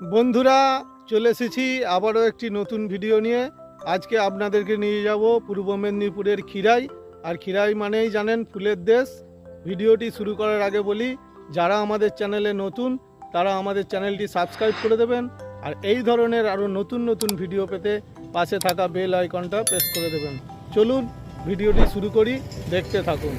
বন্ধুরা, চলে এসেছি আবারও একটি নতুন ভিডিও নিয়ে। আজকে আপনাদেরকে নিয়ে যাব পূর্ব মেদিনীপুরের খিরাই। আর খিরাই মানেই জানেন ফুলের দেশ। ভিডিওটি শুরু করার আগে বলি, যারা আমাদের চ্যানেলে নতুন, তারা আমাদের চ্যানেলটি সাবস্ক্রাইব করে দেবেন। আর এই ধরনের আরও নতুন নতুন ভিডিও পেতে পাশে থাকা বেল আইকনটা প্রেস করে দেবেন। চলুন ভিডিওটি শুরু করি, দেখতে থাকুন।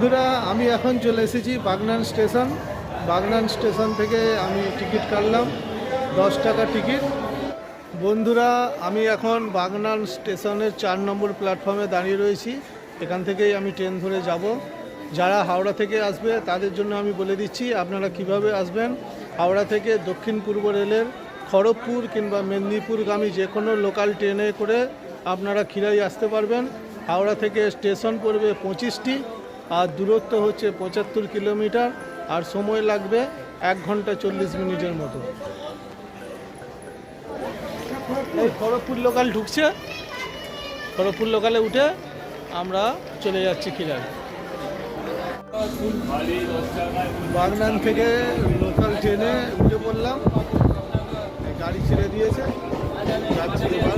বন্ধুরা, আমি এখন চলে এসেছি বাগনান স্টেশন। বাগনান স্টেশন থেকে আমি টিকিট কাটলাম, দশ টাকা টিকিট। বন্ধুরা, আমি এখন বাগনান স্টেশনের চার নম্বর প্ল্যাটফর্মে দাঁড়িয়ে রয়েছি। এখান থেকেই আমি ট্রেন ধরে যাব। যারা হাওড়া থেকে আসবে, তাদের জন্য আমি বলে দিচ্ছি, আপনারা কীভাবে আসবেন? হাওড়া থেকে দক্ষিণ পূর্ব রেলের খড়গপুর কিংবা মেদিনীপুরগামী যে কোনো লোকাল ট্রেনে করে আপনারা খিরাই আসতে পারবেন। হাওড়া থেকে স্টেশন পড়বে পঁচিশটি। আর দূরত্ব হচ্ছে পঁচাত্তর কিলোমিটার, আর সময় লাগবে এক ঘণ্টা চল্লিশ মিনিটের মতো। এই খড়গপুর লোকাল ঢুকছে। খড়গপুর লোকালে উঠে আমরা চলে যাচ্ছি খিরাই বাগনান থেকে লোকাল ট্রেনে উঠে পড়লাম। গাড়ি ছেড়ে দিয়েছে। যাচ্ছি এবার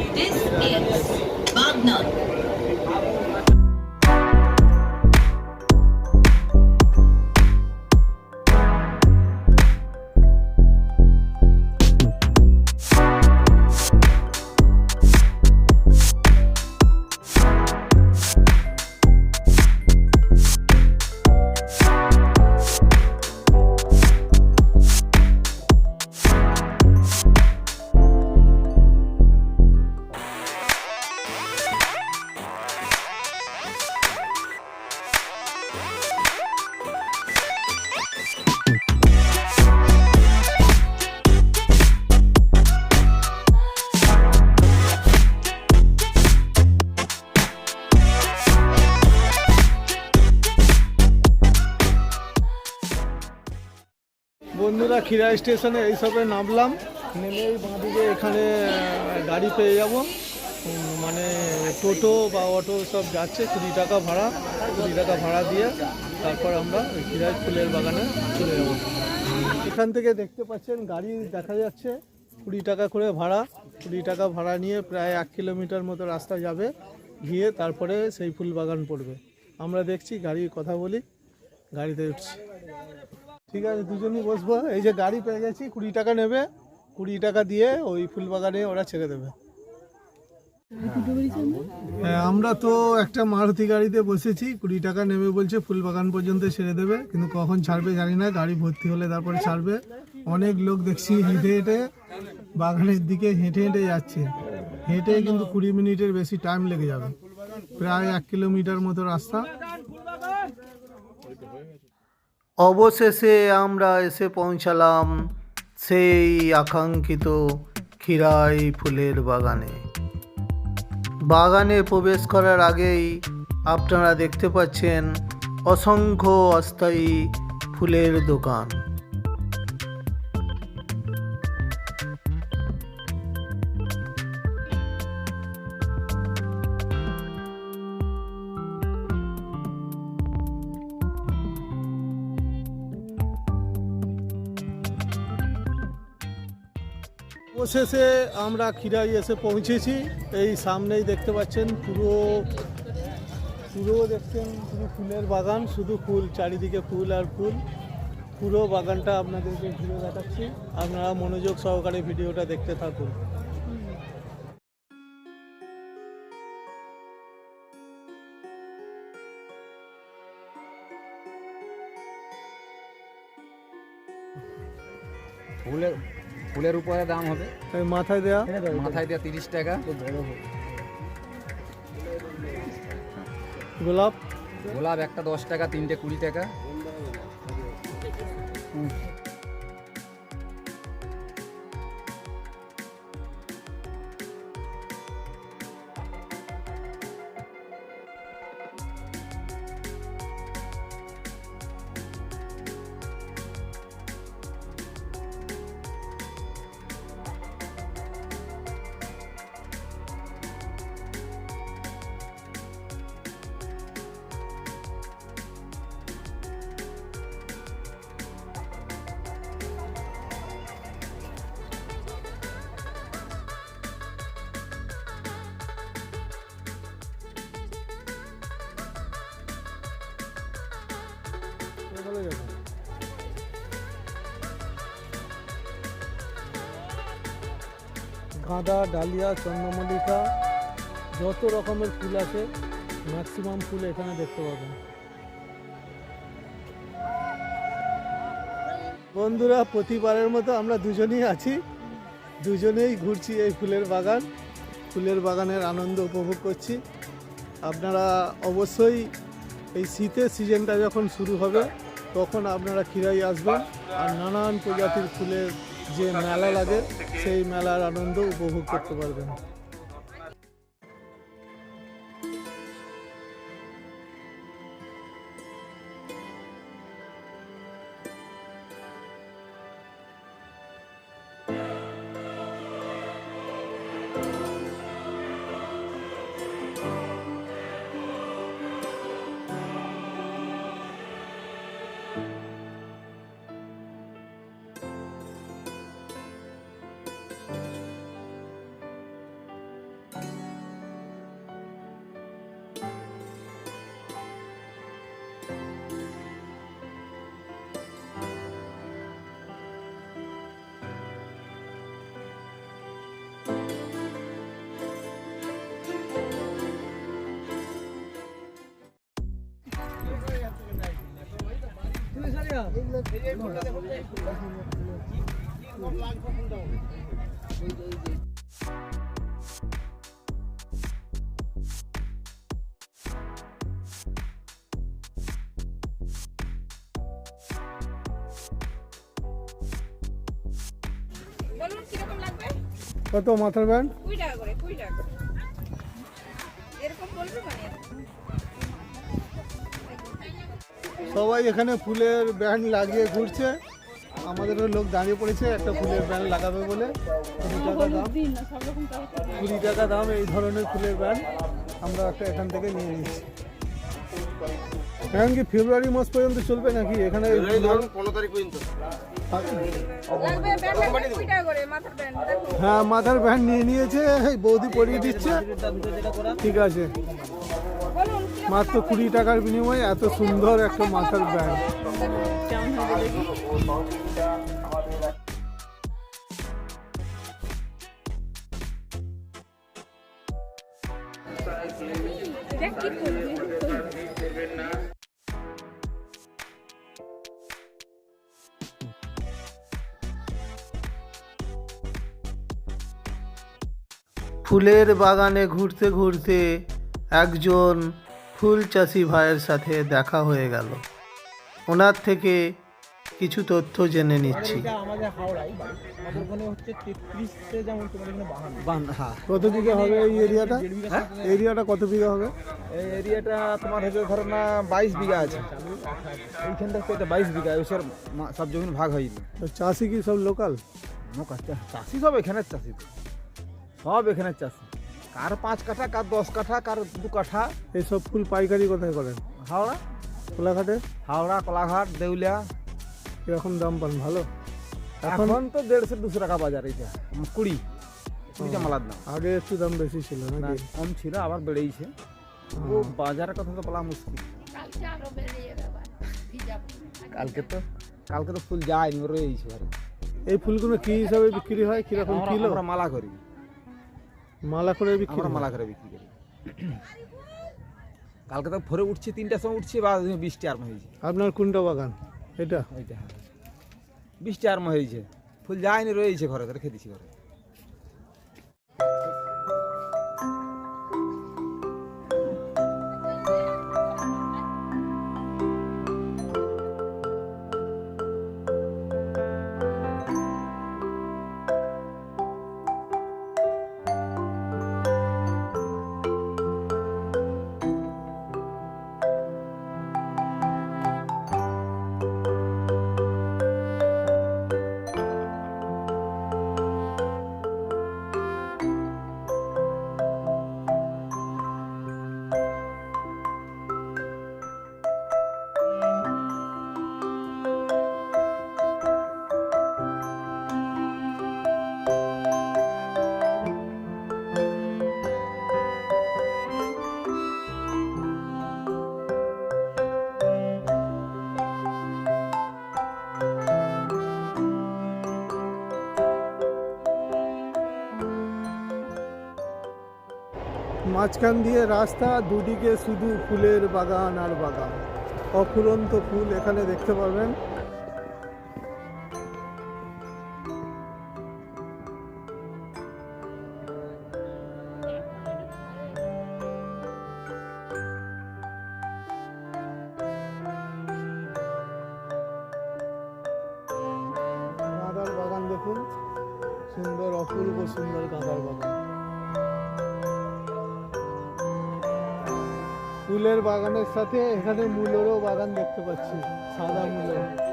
খিরা স্টেশনে এইসবে নামলাম। নেমেই বাঁদিকে এখানে গাড়ি পেয়ে যাব। মানে টোটো বা অটো সব যাচ্ছে, কুড়ি টাকা ভাড়া, কুড়ি টাকা ভাড়া দিয়ে তারপর আমরা খিরাই ফুলের বাগানে চলে যাব। এখান থেকে দেখতে পাচ্ছেন, গাড়ি দেখা যাচ্ছে, কুড়ি টাকা করে ভাড়া। কুড়ি টাকা ভাড়া নিয়ে প্রায় এক কিলোমিটার মতো রাস্তা যাবে, গিয়ে তারপরে সেই ফুল বাগান পড়বে। আমরা দেখছি, গাড়ির কথা বলি, গাড়িতে উঠছি। ঠিক আছে দুজনই বসবো। এই যে গাড়ি পেয়ে গেছি কুড়ি টাকা নেবে। কুড়ি টাকা দিয়ে ওই ফুল বাগানে ওরা ছেড়ে দেবে। হ্যাঁ, আমরা তো একটা মারুতি গাড়িতে বসেছি কুড়ি টাকা নেবে বলছে ফুল বাগান পর্যন্ত ছেড়ে দেবে। কিন্তু কখন ছাড়বে জানি না গাড়ি ভর্তি হলে তারপরে ছাড়বে। অনেক লোক দেখছি হেঁটে হেঁটে বাগানের দিকে হেঁটে হেঁটে যাচ্ছে। হেঁটে কিন্তু কুড়ি মিনিটের বেশি টাইম লেগে যাবে। প্রায় এক কিলোমিটার মতো রাস্তা। অবশেষে আমরা এসে পৌঁছালাম সেই আকাঙ্ক্ষিত খিরাই ফুলের বাগানে। বাগানে প্রবেশ করার আগেই আপনারা দেখতে পাচ্ছেন অসংখ্য অস্থায়ী ফুলের দোকান। অবশেষে আমরা খিরাই এসে পৌঁছেছি। এই সামনেই দেখতে পাচ্ছেন পুরো পুরো দেখছেন পুরো ফুলের বাগান, শুধু ফুল, চারিদিকে ফুল আর ফুল। পুরো বাগানটা আপনাদেরকে ঘুরে দেখাচ্ছি। আপনারা মনোযোগ সহকারে ভিডিওটা দেখতে থাকুন। ফুলের ফুলের উপরে দাম হবে। মাথায় দেয়া? মাথায় দেয়া তিরিশ টাকা। গোলাপ? গোলাপ একটা দশ টাকা তিনটে কুড়ি টাকা। গাঁদা, ডালিয়া, চন্দ্রমল্লিকা, যত রকমের ফুল আছে ম্যাক্সিমাম ফুল এখানে দেখতে পাবেন। বন্ধুরা, প্রতিবারের মতো আমরা দুজনেই আছি। দুজনেই ঘুরছি এই ফুলের বাগান। ফুলের বাগানের আনন্দ উপভোগ করছি। আপনারা অবশ্যই এই শীতের সিজনটা যখন শুরু হবে, তখন আপনারা খিরাই আসবেন। আর নানান প্রজাতির ফুলের যে মেলা লাগে সেই মেলার আনন্দ উপভোগ করতে পারবেন। বলুন কীরকম লাগবে? কত মাথার ব্যান্ড? কুড়ি টাকা করে কুড়ি টাকা করে। এরকম বলবে মানে? সবাই এখানে ফুলের ব্যান্ড লাগিয়ে ঘুরছে। আমাদেরও লোক দাঁড়িয়ে পড়েছে একটা ফুলের ব্যান্ড লাগাবে বলে। কুড়ি টাকা দাম। কুড়ি টাকা দাম এই ধরনের ফুলের ব্যান্ড আমরা একটা এখান থেকে নিয়ে নিচ্ছি এখন কি ফেব্রুয়ারি মাস পর্যন্ত চলবে নাকি? এখানে পনেরো তারিখ পর্যন্ত। হ্যাঁ মাথার ব্যান্ড নিয়ে নিয়েছে। এই বৌদি পরিয়ে দিচ্ছে। ঠিক আছে। মাত্র কুড়ি টাকার বিনিময়ে এত সুন্দর একটা মাথার করবি ফুলের বাগানে ঘুরতে ঘুরতে একজন ফুল চাষি ভাইয়ের সাথে দেখা হয়ে গেল। ওনার থেকে কিছু তথ্য জেনে নিচ্ছি। আমাদের হাওড়াই আমাদের হচ্ছে তেত্রিশে যেমন তোমার এখানে বাহান্ন হ্যাঁ। কত বিঘা হবে এই এরিয়াটা? এরিয়াটা কত বিঘা হবে? এই এরিয়াটা তোমার হচ্ছে ধরো না বাইশ বিঘা আছে। এইখানটা এটা বাইশ বিঘা ওইসব মা- সব জমিন ভাগ হয়নি তো চাষি কি সব লোকাল? চাষি সব এখানের চাষি সব এখানের চাষি। কার পাঁচ কাঠা কার দশ কাঠা কার দু কাঠা? এইসব ফুল পাইকারি কোথায় করেন হাওড়া? কোলাঘাটে? হাওড়া কোলাঘাট দেউলিয়া। এরকম দাম পান ভালো? এখন তো দেড়শো দুশো টাকা বাজার এটা কুড়ি কুড়িটা মালার দাম। আগে একটু দাম বেশি ছিল না কম ছিল আবার বেড়েইছে। ও বাজারের কথা তো বলা মুশকিল। কালকে তো কালকে তো ফুল যায়নি রয়েছে এই ফুলগুলো কি হিসাবে বিক্রি হয়? কীরকম কিলো? আমরা মালা করি। মালা করে বিক্রি আমরা মালা করে বিক্রি করি। কালকে তো ভোরে উঠছি তিনটার সময় উঠছি বা বৃষ্টি আরম্ভ হয়েছে। আপনার কোনটা বাগান? এটা? এটা হ্যাঁ। বৃষ্টি আরম্ভ হয়েছে। ফুল যায়নি রয়েছে ঘরে ঘরে খেতেছি ঘরে। মাঝখান দিয়ে রাস্তা, দুদিকে শুধু ফুলের বাগান আর বাগান। অফুরন্ত ফুল এখানে দেখতে পাবেন গাঁদার বাগান দেখুন। সুন্দর, অপূর্ব সুন্দর গাঁদার বাগান। ফুলের বাগানের সাথে এখানে মূলেরও বাগান দেখতে পাচ্ছি সাদা মূলের।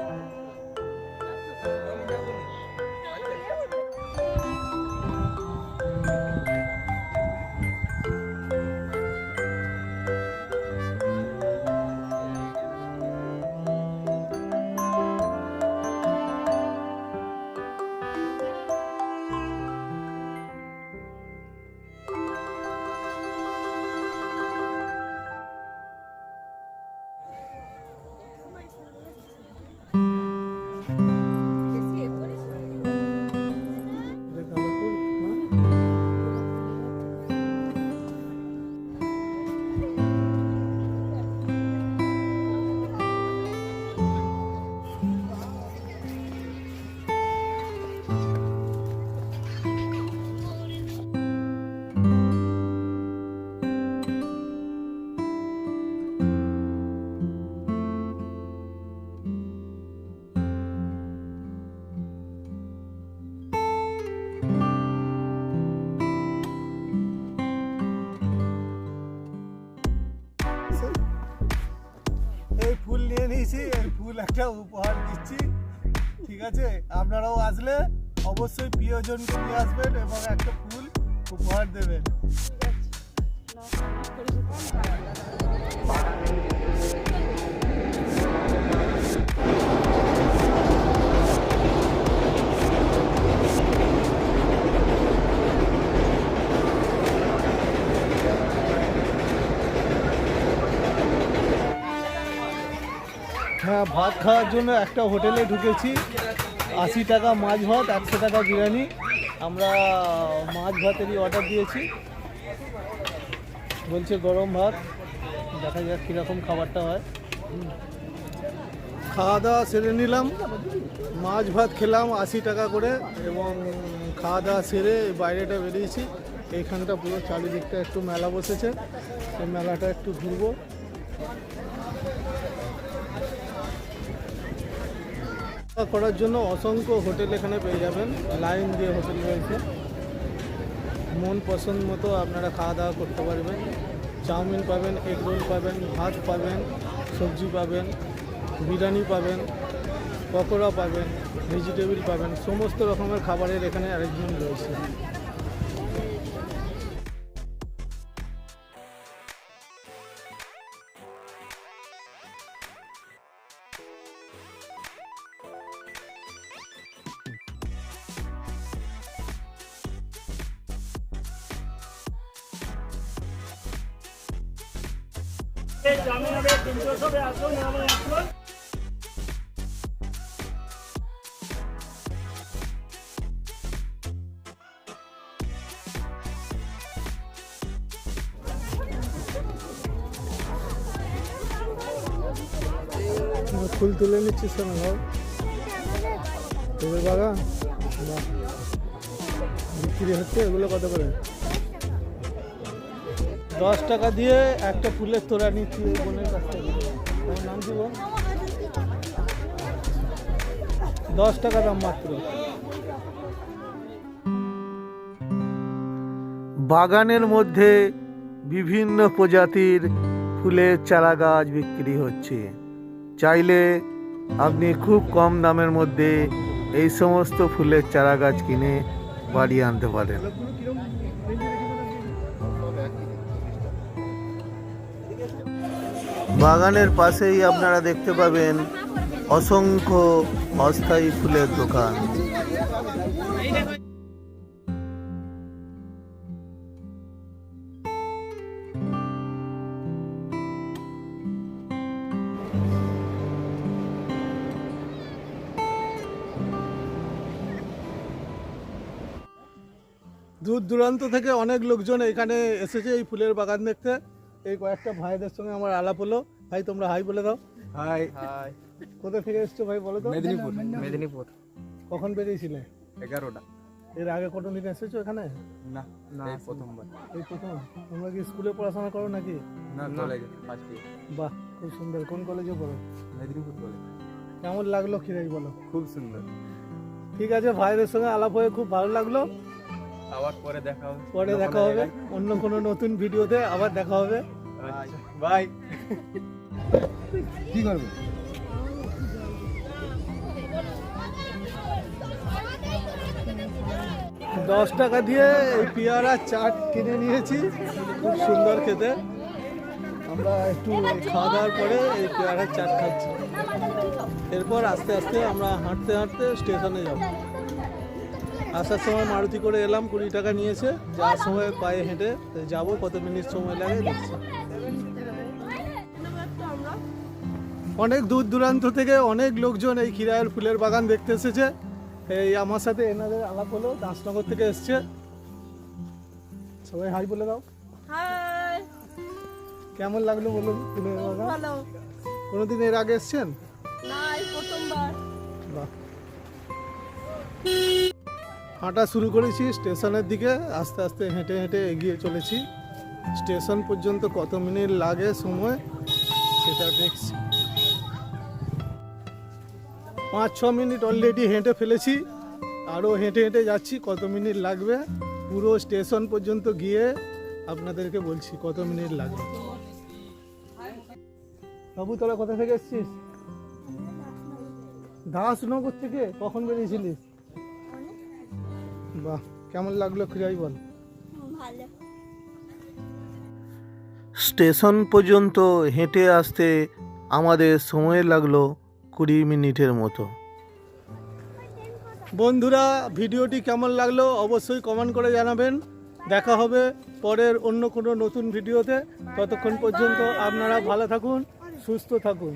এই ফুল নিয়ে নিয়েছি, এই ফুল একটা উপহার দিচ্ছি। ঠিক আছে? আপনারাও আসলে অবশ্যই প্রিয়জনকে নিয়ে আসবেন এবং একটা ফুল উপহার দেবেন। হ্যাঁ ভাত খাওয়ার জন্য একটা হোটেলে ঢুকেছি। আশি টাকা মাছ ভাত, একশো টাকা বিরিয়ানি। আমরা মাছ ভাতেরই অর্ডার দিয়েছি। বলছে গরম ভাত। দেখা যাক কীরকম খাবারটা হয়। খাওয়া দাওয়া সেরে নিলাম। মাছ ভাত খেলাম আশি টাকা করে এবং খাওয়া দাওয়া সেরে বাইরেটা বেরিয়েছি। এইখানটা পুরো চারিদিকটা একটু মেলা বসেছে। এই মেলাটা একটু ঘুরবো। করার জন্য অসংখ্য হোটেল এখানে পেয়ে যাবেন। লাইন দিয়ে হোটেল রয়েছে। মন পছন্দ মতো আপনারা খাওয়া দাওয়া করতে পারবেন। চাউমিন পাবেন, এগ রোল পাবেন, ভাত পাবেন, সবজি পাবেন, বিরিয়ানি পাবেন, পকোড়া পাবেন, ভেজিটেবিল পাবেন, সমস্ত রকমের খাবারের এখানে অ্যারেঞ্জমেন্ট রয়েছে। ফুল তুলে নিচ্ছিস কেন ভাব ফুলের বাগান? বিক্রি হচ্ছে এগুলো কত করে? দশ টাকা দিয়ে একটা ফুলের তোড়া নিচ্ছি ওই বোনের নাম বোন? দশ টাকা দাম মাত্র। বাগানের মধ্যে বিভিন্ন প্রজাতির ফুলের চারা গাছ বিক্রি হচ্ছে। চাইলে আপনি খুব কম দামের মধ্যে এই সমস্ত ফুলের চারা গাছ কিনে বাড়ি আনতে পারেন। বাগানের পাশেই আপনারা দেখতে পাবেন অসংখ্য অস্থায়ী ফুলের দোকান। দূর দূরান্ত থেকে অনেক লোকজন এখানে এসেছে এই ফুলের বাগান দেখতে। এই কয়েকটা ভাইদের সঙ্গে আমার আলাপ হলো। ভাই তোমরা হাই বলে দাও। হাই হাই কোথা থেকে এসছো ভাই বলো তো? মেদিনীপুর। মেদিনীপুর। কখন বেরিয়েছিলে? এগারোটা। এর আগে কত দিন এসেছ এখানে? না না প্রথমবার। এই প্রথম। তোমরা কি স্কুলে পড়াশোনা করো নাকি? না কলেজে ফার্স্ট বাহ খুব সুন্দর। কোন কলেজে পড়ো? মেদিনীপুর কলেজ কেমন লাগল খিরাই বলো? খুব সুন্দর। ঠিক আছে ভাইদের সঙ্গে আলাপ হয়ে খুব ভালো লাগল। আবার পরে দেখা হবে। পরে দেখা হবে অন্য কোনো নতুন ভিডিওতে আবার দেখা হবে। বাই কি করবে? দশ টাকা দিয়ে এই পেয়ারা চাট কিনে নিয়েছি খুব সুন্দর খেতে। আমরা একটু খাওয়া দাওয়ার পরে এই পেয়ারার চাট খাচ্ছি। এরপর আস্তে আস্তে আমরা হাঁটতে হাঁটতে স্টেশনে যাব। আসার সময় মারুতি করে এলাম কুড়ি টাকা নিয়েছে। যাওয়ার সময় পায়ে হেঁটে যাব কত মিনিট সময় লাগে দেখছি। অনেক দূর দূরান্ত থেকে অনেক লোকজন এই খিরায়ের ফুলের বাগান দেখতে এসেছে। এই আমার সাথে এনাদের আলাপ হলো দাসনগর থেকে এসছে। সবাই হাই বলে দাও। কেমন লাগল বলুন ফুলের বাগান? কোনোদিন এর আগে এসছেন? না প্রথমবার। বাহ। হাঁটা শুরু করেছি স্টেশনের দিকে, আস্তে আস্তে হেঁটে হেঁটে এগিয়ে চলেছি। স্টেশন পর্যন্ত কত মিনিট লাগে, সময় সেটা দেখছি। পাঁচ, ছ মিনিট অলরেডি হেঁটে ফেলেছি। আরও হেঁটে হেঁটে যাচ্ছি, কত মিনিট লাগবে? পুরো স্টেশন পর্যন্ত গিয়ে আপনাদেরকে বলছি কত মিনিট লাগবে। বাবু, তোরা কোথা থেকে এসছিস? দাসনগর থেকে? কখন বেরিয়েছিলিস? বাহ কেমন লাগল খিরাই বল? স্টেশন পর্যন্ত হেঁটে আসতে আমাদের সময় লাগল কুড়ি মিনিটের মতো। বন্ধুরা ভিডিওটি কেমন লাগল অবশ্যই কমেন্ট করে জানাবেন। দেখা হবে পরের অন্য কোনো নতুন ভিডিওতে। ততক্ষণ পর্যন্ত আপনারা ভালো থাকুন সুস্থ থাকুন।